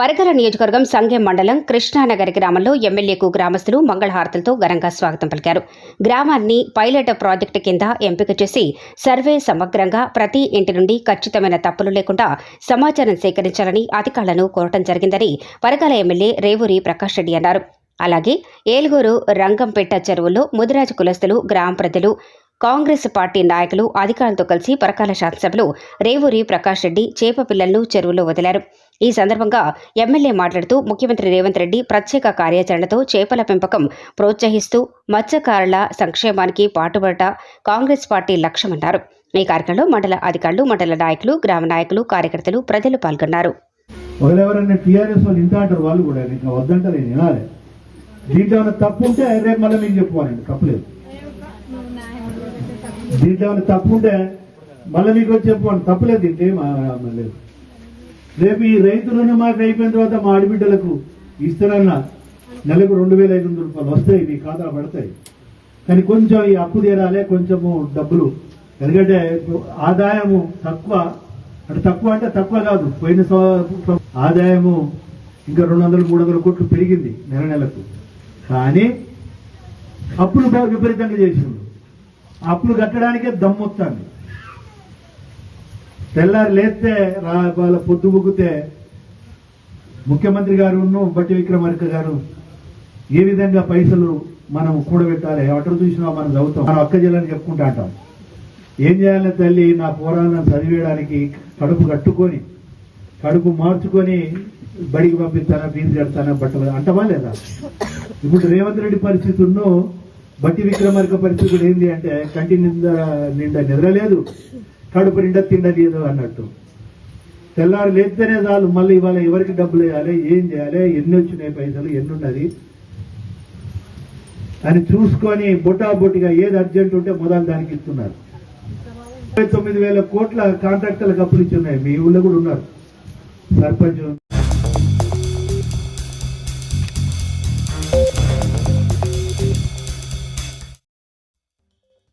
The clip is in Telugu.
వరగల నియోజకవర్గం సంఘం మండలం కృష్ణానగర్ గ్రామంలో ఎమ్మెల్యేకు గ్రామస్తులు మంగళహారతులతో ఘనంగా స్వాగతం పలికారు. గ్రామాన్ని పైలట్ ప్రాజెక్టు కింద ఎంపిక చేసి సర్వే సమగ్రంగా ప్రతి ఇంటి నుండి ఖచ్చితమైన తప్పులు లేకుండా సమాచారం సేకరించాలని అధికారులను కోరటం జరిగిందని వరగల ఎమ్మెల్యే రేవూరి ప్రకాష్ రెడ్డి అన్నారు. అలాగే ఏలుగురు రంగంపేట చెరువుల్లో ముదిరాజు కులస్తులు గ్రామ ప్రజలు కాంగ్రెస్ పార్టీ నాయకులు అధికారులతో కలిసి పరకాల శాసనసభలో రేవూరి ప్రకాష్ రెడ్డి చేప పిల్లలను చెరువులో వదిలారు. ఈ సందర్భంగా ఎమ్మెల్యే మాట్లాడుతూ ముఖ్యమంత్రి రేవంత్ రెడ్డి ప్రత్యేక కార్యాచరణతో చేపల పెంపకం ప్రోత్సహిస్తూ మత్స్యకారుల సంక్షేమానికి పాటుపడట కాంగ్రెస్ పార్టీ లక్ష్యమన్నారు ఈ కార్యక్రమంలో మండల అధికారులు మండల నాయకులు గ్రామ నాయకులు కార్యకర్తలు ప్రజలు పాల్గొన్నారు. టీఆర్ఎస్ వాళ్ళు ఇంత అంటారు వాళ్ళు కూడా ఇంకా వద్దంటారు నేను వినాలి. దీంట్లో తప్పు ఉంటే రేపు మళ్ళీ మీకు చెప్పుకోవాలండి తప్పులేదు దీంట్లో ఏమైనా తప్పు ఉంటే మళ్ళీ మీకు వచ్చి చెప్పుకోండి తప్పులేదు దీంట్లో లేదు. రేపు ఈ రైతు రుణమాఫీ అయిపోయిన తర్వాత మా ఆడబిడ్డలకు ఇస్తానన్న నెలకు రెండు వేల ఐదు వందల రూపాయలు వస్తాయి మీ ఖాతాలో పడతాయి. కానీ కొంచెం ఈ అప్పు తీరాలే కొంచెము డబ్బులు. ఎందుకంటే ఆదాయము తక్కువ అంటే తక్కువ అంటే తక్కువ కాదు పోయిన ఆదాయము ఇంకా రెండు వందలు మూడు వందల కోట్లు పెరిగింది నెల నెలకు. కానీ అప్పులు విపరీతంగా చేసిండు. అప్పులు కట్టడానికే దమ్మొత్తాంది. తెల్లారి లేస్తే రా వాళ్ళ పొద్దు బుగ్గితే ముఖ్యమంత్రి గారు బట్టి విక్రమార్క గారు ఏ విధంగా పైసలు మనం కూడబెట్టాలి? ఎవటర్ చూసినా మనం చదువుతాం. మనం అక్క జిల్లని చెప్పుకుంటా అంటాం. ఏం చేయాలి తల్లి? నా పోరాలను చదివేయడానికి కడుపు కట్టుకొని కడుపు మార్చుకొని బడికి పంపిస్తానా ఫీజు కడతానా బట్టలు అంటమా లేదా? ఇప్పుడు రేవంత్ రెడ్డి పరిస్థితుల్లో బట్టి విక్రమార్క పరిస్థితులు ఏంటి అంటే కంటి నిండా నిండా నిద్రలేదు కడుపు నిండా తిండలేదు అన్నట్టు. తెల్లారు లేస్తేనే చాలు మళ్ళీ ఇవాళ ఎవరికి డబ్బులు వేయాలి ఏం చేయాలి ఎన్ని వచ్చినాయి పైసలు ఎన్ని ఉన్నది? అని చూసుకొని బొటాబొటిగా ఏది అర్జెంట్ ఉంటే మొదలు దానికి ఇస్తున్నారు. తొమ్మిది వేల కోట్ల కాంట్రాక్టర్లకు అప్పులు ఇచ్చి ఉన్నాయి. మీ ఊళ్ళో కూడా ఉన్నారు. సర్పంచ్